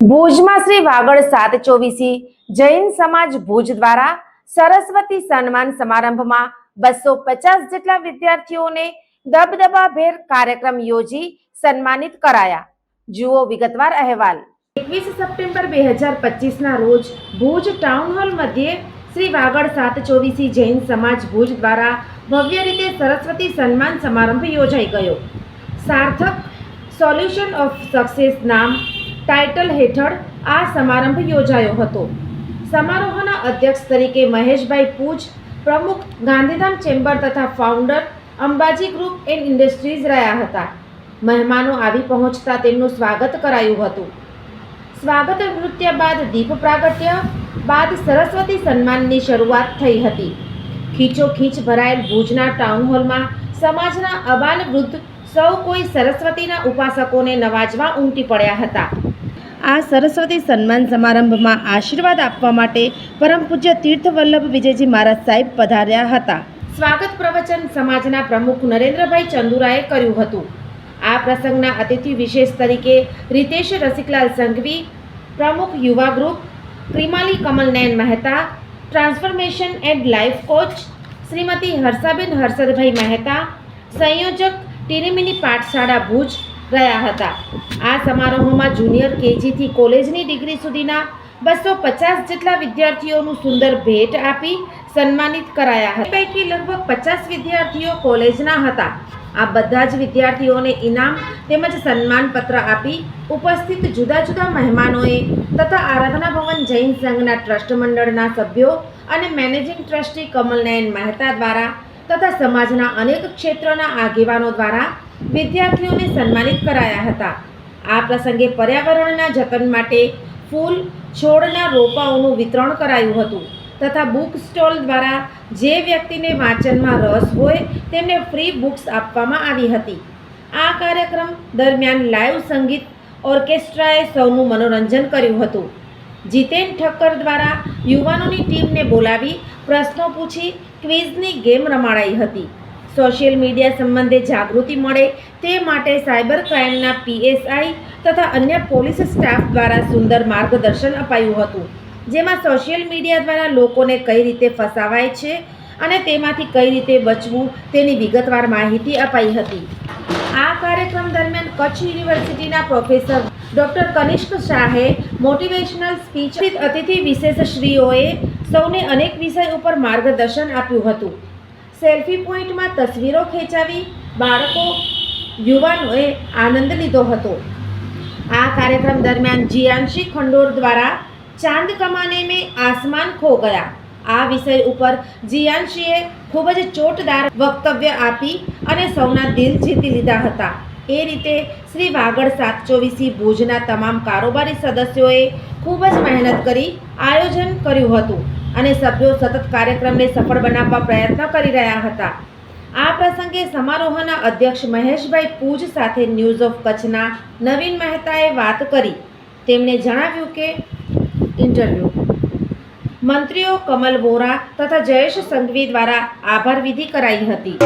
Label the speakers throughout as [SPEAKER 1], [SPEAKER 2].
[SPEAKER 1] ભુજમાં શ્રી વાગડ સાત ચોવીસી જૈન સમાજ ભુજ દ્વારા સરસ્વતી સન્માન સમારંભમાં બસો પચાસ જેટલા વિદ્યાર્થીઓને દબદબાભેર કાર્યક્રમ યોજી સન્માનિત કરાયા. જુઓ વિગતવાર અહેવાલ. એકવીસ સપ્ટેમ્બર બે હજાર પચીસના રોજ ભુજ ટાઉન હોલ મધ્યે શ્રી વાગડ સાત ચોવીસી જૈન સમાજ ભુજ દ્વારા ભવ્ય રીતે સરસ્વતી સન્માન સમારંભ યોજાઈ ગયો. સાર્થક સોલ્યુશન ઓફ સક્સેસ નામ ટાઇટલ હેઠળ આ સમારંભ યોજાયો હતો. સમારોહના અધ્યક્ષ તરીકે મહેશભાઈ પૂજ, પ્રમુખ ગાંધીધામ ચેમ્બર તથા founder Ambaji group and industries રહ્યા હતા. મહેમાનો આવી પહોંચતા તેમનું સ્વાગત કરાયું હતું. સ્વાગત નૃત્ય બાદ દીપ પ્રાગટ્ય, બાદ સરસ્વતી સન્માનની શરૂઆત થઈ હતી. ખીચોખીચ ભરાયેલ ભુજના ટાઉન હોલમાં સમાજના અબાલ વૃદ્ધ સૌ કોઈ સરસ્વતીના ઉપાસકોને નવાજવા ઉમટી પડ્યા હતા. આ સરસ્વતી સન્માન સમારંભમાં આશીર્વાદ આપવા માટે પરમ પૂજ્ય તીર્થવલ્લભ વિજયજી મહારાજ સાહેબ પધાર્યા હતા. સ્વાગત પ્રવચન સમાજના પ્રમુખ નરેન્દ્રભાઈ ચંદુરાએ કર્યું હતું. આ પ્રસંગના અતિથિ વિશેષ તરીકે રીતેશ રસિકલાલ સંઘવી, પ્રમુખ યુવા group Krimali Kamalnayan Mehta, transformation and life coach Shrimati Harshaben Harshadbhai Mehta, સંયોજક ટીરીમિની પાઠશાળા ભુજ રહ્યા હતા. આ સમારોહમાં જુનિયર કેજીથી કોલેજની ડિગ્રી સુધીના બસો પચાસ જેટલા વિદ્યાર્થીઓનું સુંદર ભેટ આપી સન્માનિત કરાયા હતા. પૈકી લગભગ પચાસ વિદ્યાર્થીઓ કોલેજના હતા. આ બધા જ વિદ્યાર્થીઓને ઇનામ તેમજ સન્માનપત્ર આપી ઉપસ્થિત જુદા જુદા મહેમાનોએ તથા આરાધના ભવન જૈન સંઘના ટ્રસ્ટ મંડળના સભ્યો અને મેનેજિંગ ટ્રસ્ટી કમલનયન મહેતા દ્વારા તથા સમાજના અનેક ક્ષેત્રના આગેવાનો દ્વારા વિદ્યાર્થીઓને સન્માનિત કરાયા હતા. આ પ્રસંગે પર્યાવરણના જતન માટે ફૂલ છોડના રોપાઓનું વિતરણ કરાયું હતું તથા બુક સ્ટોલ દ્વારા જે વ્યક્તિને વાંચનમાં રસ હોય તેમને ફ્રી બુક્સ આપવામાં આવી હતી. આ કાર્યક્રમ દરમિયાન લાઈવ સંગીત ઓર્કેસ્ટ્રાએ સૌનું મનોરંજન કર્યું હતું. જીતેન ઠક્કર દ્વારા યુવાનોની ટીમને બોલાવી પ્રશ્નો પૂછી ક્વિઝની ગેમ રમાડાઈ હતી. સોશિયલ મીડિયા સંબંધે જાગૃતિ મળે તે માટે સાયબર ક્રાઇમના પીએસઆઈ તથા અન્ય પોલીસ સ્ટાફ દ્વારા સુંદર માર્ગદર્શન અપાયું હતું, જેમાં સોશિયલ મીડિયા દ્વારા લોકોને કઈ રીતે ફસાવાય છે અને તેમાંથી કઈ રીતે બચવું તેની વિગતવાર માહિતી અપાઈ હતી. આ કાર્યક્રમ દરમિયાન કચ્છ યુનિવર્સિટીના પ્રોફેસર ડૉક્ટર કનિષ્ક શાહે મોટિવેશનલ સ્પીચ અતિથિ વિશેષશ્રીઓએ સૌને અનેક વિષય ઉપર માર્ગદર્શન આપ્યું હતું. સેલ્ફી પોઈન્ટમાં તસવીરો ખેંચાવી બાળકો, યુવાનોએ આનંદ લીધો હતો. આ કાર્યક્રમ દરમિયાન જીયાંશી ખંડોર દ્વારા ચાંદ કમાને મેં આસમાન ખો ગયા. આ વિષય ઉપર જીયાંશીએ ખૂબ જ ચોટદાર વક્તવ્ય આપી અને સૌના દિલ જીતી લીધા હતા. એ રીતે શ્રી વાગડ સાત ચોવીસી ભુજના તમામ કારોબારી સદસ્યોએ ખૂબ જ મહેનત કરી આયોજન કર્યું હતું. અને સભ્યો સતત કાર્યક્રમને સફળ બનાવવા પ્રયત્ન કરી રહ્યા હતા. આ પ્રસંગે સમારોહના અધ્યક્ષ મહેશભાઈ પૂજ સાથે ન્યૂઝ ઓફ કચ્છના નવીન મહેતાએ વાત કરી. તેમણે જણાવ્યું કે, ઇન્ટરવ્યૂ. મંત્રીઓ કમલ વોરા તથા જયેશ સંઘવી દ્વારા આભાર વિધિ કરાઈ હતી.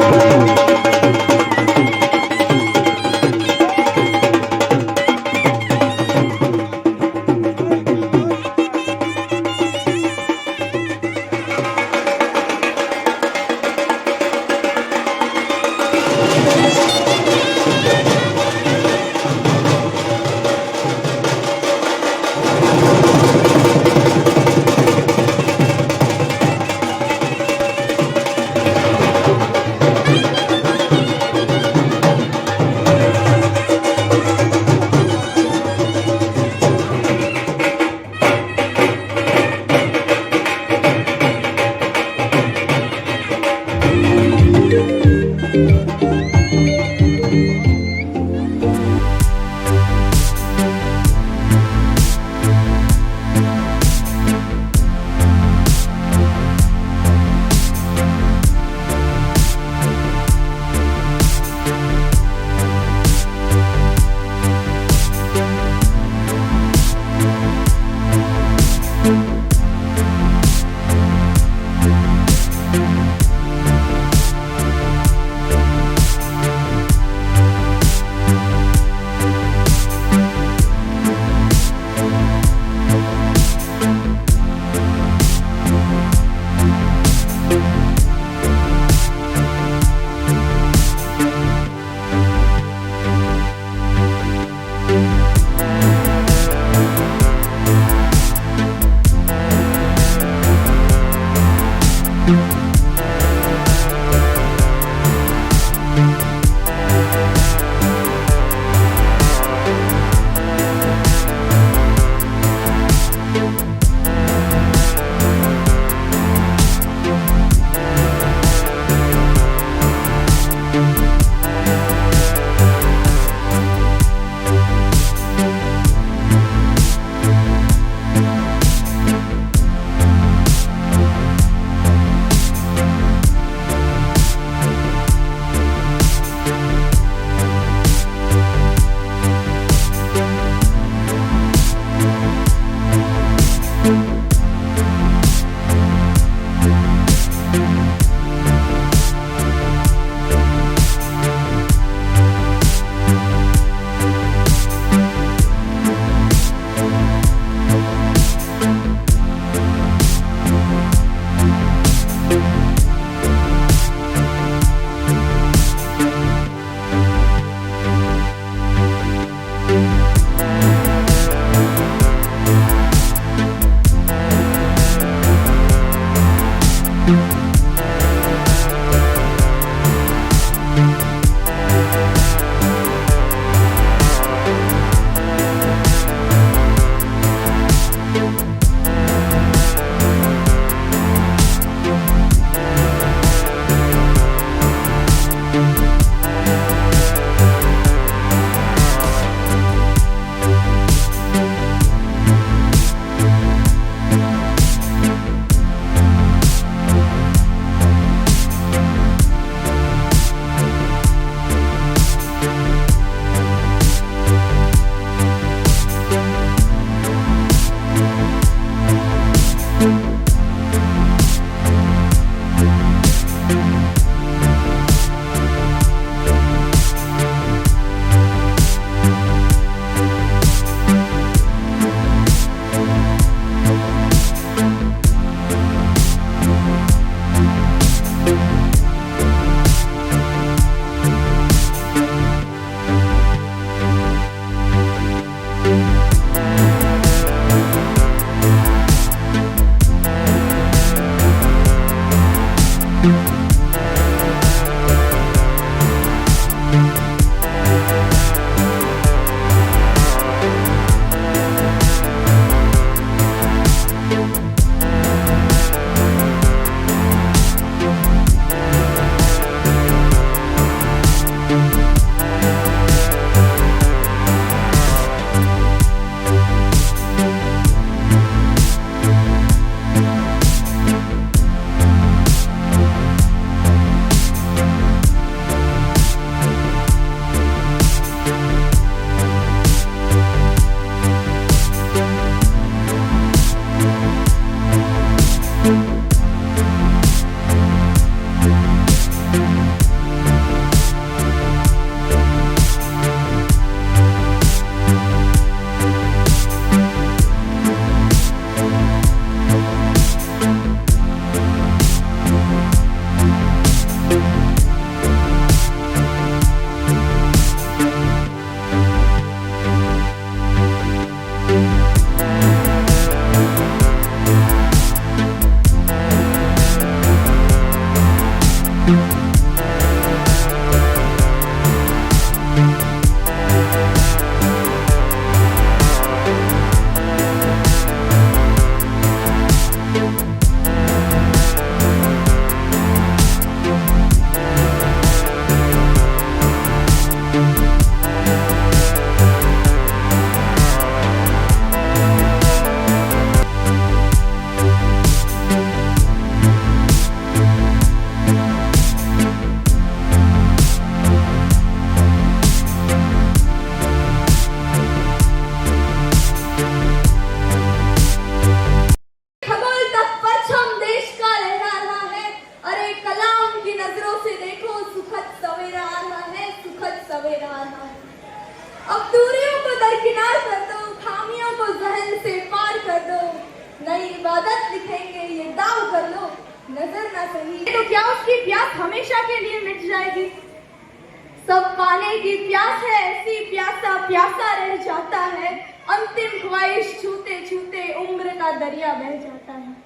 [SPEAKER 2] चाहता है अंतिम ख्वाहिश छूते छूते उम्र का दरिया बह जाता है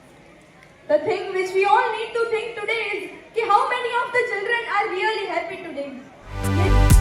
[SPEAKER 2] The thing which we all need to think today is कि how many of the children are really happy today.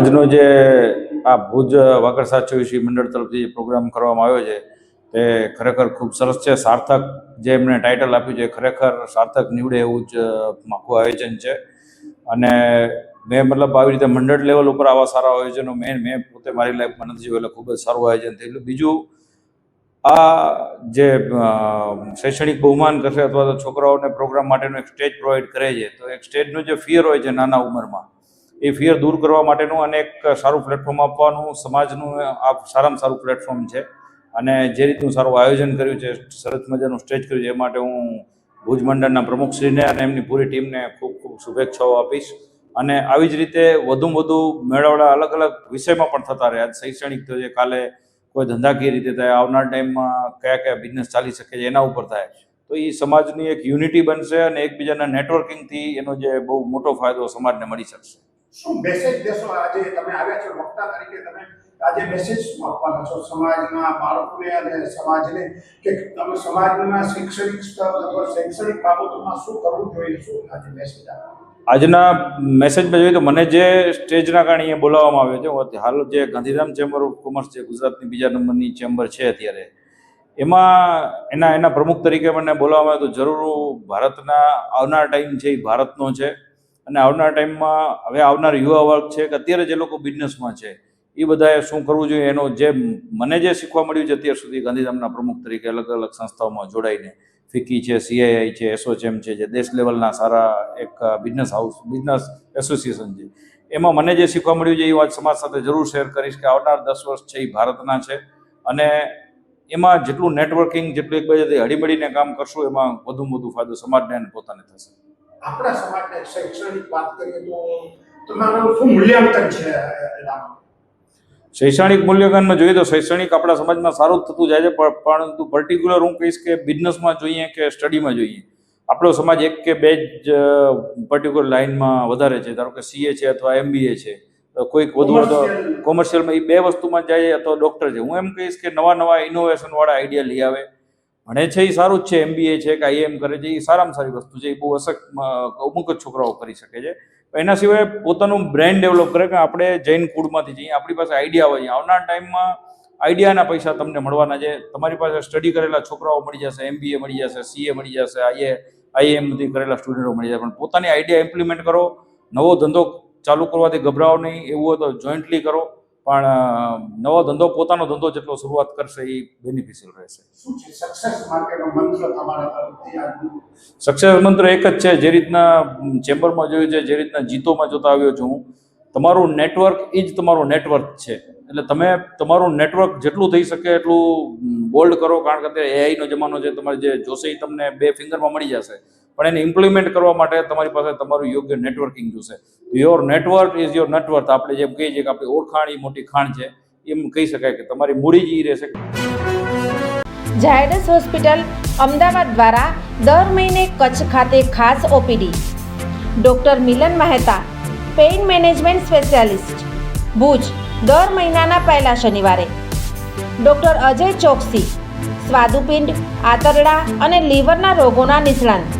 [SPEAKER 3] આજનો જે આ ભુજ વાગડ સાચવીસી મંડળ તરફથી જે પ્રોગ્રામ કરવામાં આવ્યો છે, તે ખરેખર ખૂબ સરસ છે. સાર્થક જે એમણે ટાઇટલ આપ્યું છે ખરેખર સાર્થક નીવડે એવું જ આખું આયોજન છે. અને મેં મતલબ આવી રીતે મંડળ લેવલ ઉપર આવા સારા આયોજનો મેં મેં પોતે મારી લાઈફમાં નથી જોયું એટલે ખૂબ જ સારું આયોજન થયેલું. બીજું, આ જે શૈક્ષણિક બહુમાન કરશે અથવા તો છોકરાઓને પ્રોગ્રામ માટેનો એક સ્ટેજ પ્રોવાઈડ કરે છે, તો એક સ્ટેજનો જે ફિયર હોય છે નાના ઉંમરમાં એ ફિયર દૂર કરવા માટેનું અને એક સારું પ્લેટફોર્મ આપવાનું, સમાજનું આ સારામાં સારું પ્લેટફોર્મ છે. અને જે રીતનું સારું આયોજન કર્યું છે, સરસ મજાનું સ્ટેજ કર્યું છે, એ માટે હું ભુજ મંડળના પ્રમુખશ્રીને અને એમની પૂરી ટીમને ખૂબ ખૂબ શુભેચ્છાઓ આપીશ. અને આવી જ રીતે વધુમાં વધુ મેળાવડા અલગ અલગ વિષયમાં પણ થતા રહે શૈક્ષણિક તો છે કાલે કોઈ ધંધાકીય રીતે થાય, આવનાર ટાઈમમાં કયા કયા બિઝનેસ ચાલી શકે છે, એના ઉપર થાય. તો એ સમાજની એક યુનિટી બનશે અને એકબીજાના નેટવર્કિંગથી એનો જે બહુ મોટો ફાયદો સમાજને મળી શકશે.
[SPEAKER 4] શું મેસેજ દેશો આજે તમે આવ્યા છો? વક્તા તરીકે તમે આજે મેસેજ શું આપવાના છો? સમાજના બાળકોને અને સમાજને કે તમે સમાજના શૈક્ષણિક સ્તર શૈક્ષણિક બાબતોમાં શું કરવું જોઈએ શું આજે મેસેજ
[SPEAKER 3] આજના મેસેજમાં જોઈએ તો મને જે સ્ટેજના કારણે અહીંયા બોલાવવામાં આવ્યો છે હાલ જે ગાંધીધામ ચેમ્બર ઓફ કોમર્સ છે, ગુજરાતની બીજા નંબરની ચેમ્બર છે અત્યારે, એમાં એના એના પ્રમુખ તરીકે મને બોલાવવામાં આવ્યો તો જરૂર ભારતના આવનાર ટાઈમ છે એ ભારતનો છે અને આવનાર ટાઈમમાં હવે આવનાર યુવા વર્ગ છે કે અત્યારે જે લોકો બિઝનેસમાં છે, એ બધાએ શું કરવું જોઈએ? એનો જે મને જે શીખવા મળ્યું છે અત્યાર સુધી ગાંધીધામના પ્રમુખ તરીકે અલગ અલગ સંસ્થાઓમાં જોડાઈને ફિકી છે સીઆઈઆઈ છે એસોચેમ છે, જે દેશ લેવલના સારા એક બિઝનેસ હાઉસ બિઝનેસ એસોસિએશન છે. એમાં મને જે શીખવા મળ્યું છે એ વાત સમાજ સાથે જરૂર શેર કરીશ કે આવનાર દસ વર્ષ છે એ ભારતના છે અને એમાં જેટલું નેટવર્કિંગ જેટલું એકબીજાથી હળીમળીને કામ કરશું એમાં વધુમાં વધુ ફાયદો સમાજને અને પોતાને થશે.
[SPEAKER 4] આપણા સમાજને શૈક્ષણિક વાત કરીએ તો તમારું શું મૂલ્યાંકન છે એનામાં?
[SPEAKER 3] શૈક્ષણિક મૂલ્યાંકનમાં જોઈએ તો શૈક્ષણિક આપણા સમાજમાં સારું થતું જાય છે પરંતુ પર્ટિક્યુલર હું કહીશ કે બિઝનેસમાં જોઈએ કે સ્ટડીમાં જોઈએ. આપણો સમાજ એક કે બે જ પર્ટિક્યુલર લાઇનમાં વધારે છે. ધારો કે સીએ છે અથવા એમબીએ છે. કોઈક વધુ વધુ કોમર્શિયલમાં એ બે વસ્તુમાં જાય અથવા ડૉક્ટર છે. હું એમ કહીશ કે નવા નવા ઇનોવેશનવાળા આઈડિયા લઈ આવે. ભણે છે એ સારું જ છે એમબીએ છે કે આઈએમ કરે છે એ સારામાં સારી વસ્તુ છે એ બહુ અસક અમુક જ છોકરાઓ કરી શકે છે. એના સિવાય પોતાનું બ્રેન્ડ ડેવલપ કરે કે આપણે જૈન કુળમાંથી જઈએ, આપણી પાસે આઈડિયા હોય, આવનાર ટાઈમમાં આઈડિયાના પૈસા તમને મળવાના છે. તમારી પાસે સ્ટડી કરેલા છોકરાઓ મળી જશે એમબીએ મળી જશે સીએ મળી જશે આઈએ આઈએમથી કરેલા સ્ટુડન્ટો મળી જશે પણ પોતાની આઈડિયા ઇમ્પ્લિમેન્ટ કરો, નવો ધંધો ચાલુ કરવાથી ગભરાવો નહીં, એવું હોય તો જોઈન્ટલી કરો. પણ નવો ધંધો પોતાનો ધંધો જેટલો શરૂઆત કરશે એ બેનિફિશિયલ રહેશે.
[SPEAKER 4] સક્સેસ મંત્ર
[SPEAKER 3] એક જ છે જે રીતના ચેમ્બરમાં જોયું છે જે રીતના જીતોમાં જોતા આવ્યો છું હું. તમારું નેટવર્ક એ જ તમારું નેટવર્ક છે. એટલે તમે તમારું નેટવર્ક જેટલું થઈ શકે એટલું બોલ્ડ કરો કારણ કે અત્યારે એઆઈનો જમાનો છે તમારે જે જોશે એ તમને બે ફિંગરમાં મળી જશે. પણ એને ઇમ્પ્લિમેન્ટ કરવા માટે તમારી પાસે તમારું યોગ્ય નેટવર્કિંગ જોશે. Your network is your network આપણે જેમ કહીએ છીએ કે આપણી ઓળખાણ એ મોટી ખાણ છે, એમ કહી શકાય કે તમારી મૂડી જ રહેશે.
[SPEAKER 1] ઝાયડસ હોસ્પિટલ અમદાવાદ દ્વારા દર મહિને કચ્છ ખાતે ખાસ OPD. Doctor Milan Mehta, pain management specialist. Bhuj, દર મહિનાના પહેલા શનિવારે. ડૉક્ટર અજય ચોકસી, સ્વાદુપિંડ, આંતરડા અને લીવરના રોગોના નિષ્ણાંત.